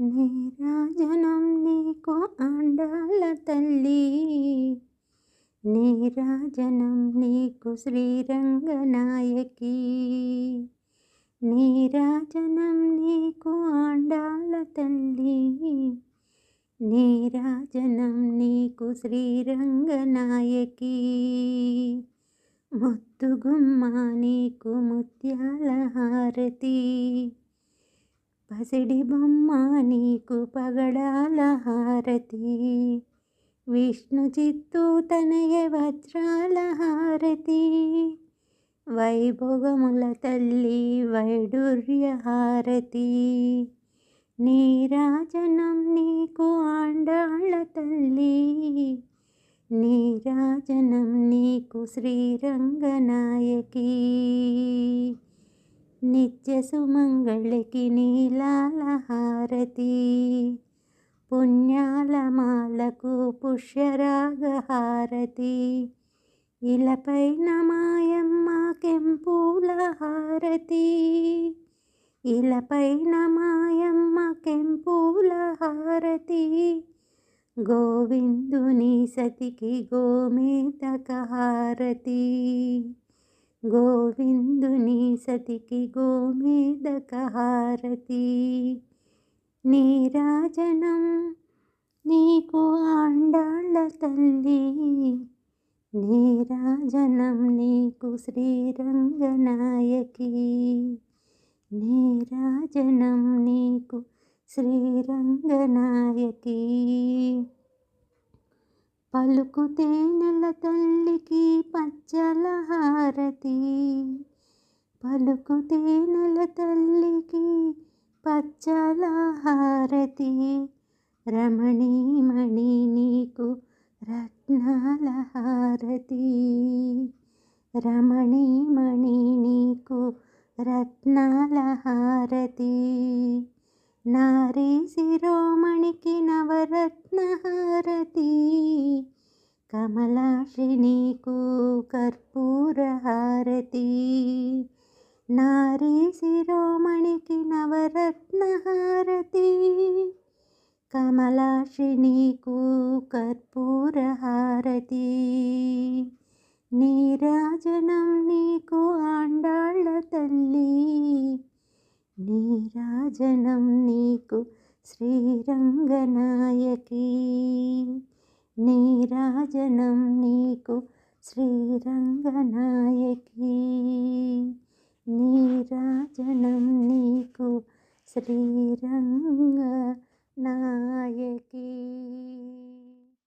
నీరాజనం నీకు ఆండాల తల్లి. నీరాజనం నీకు శ్రీరంగనాయకి నీరాజనం నీకు ఆండాల తల్లి. నీరాజనం నీకు శ్రీరంగనాయకి ముత్తుగుమ్మ నీకు ముత్యాల హారతి. పసిడి బొమ్మ నీకు పగడాల హారతి. విష్ణు చిత్తు తనయ వజ్రాల హారతి. వైభోగముల తల్లి వైడూర్య హారతి. నీరాజనం నీకు ఆండాళ్ళ తల్లి. నీరాజనం నీకు శ్రీరంగనాయకి నిత్య సుమంగళికి నీలాల హారతి పుణ్యాల మాలకు పుష్యరాగ హారతి ఇలపైన మాయమ్మ కెంపుల హారతి ఇలపైన మాయమ్మ కెంపుల హారతి గోవిందుని సతికి గోమేతక హారతి గోవిందుని సతికి గోమేదకహారతి. నీరాజనం నీకు ఆండాళ్ళ తల్లి. నీరాజనం నీకు శ్రీరంగనాయకి నీరాజనం నీకు శ్రీరంగనాయకి పలుకుతే నెల తల్లికి పచ్చల హారతి. పలుకుతే నెల తల్లికి పచ్చల హారతి. రమణీమణి నీకు రత్నాల హారతి. రమణీమణి నీకు రత్నాల హారతి. నారీ శిరోమణికి నవరత్నహారతి. హారతి కర్పూరహారతి. నారీ శిరోమణికి నవరత్నహారతి. హారతి కర్పూరహారతి. నీరాజనం నీకు ఆండాళ్ళ తల్లి. భజనం నీకు శ్రీరంగనాయకి. నీరాజనం నీకు శ్రీరంగనాయకి. నీరాజనం నీకు శ్రీరంగ శ్రీరంగనాయకి.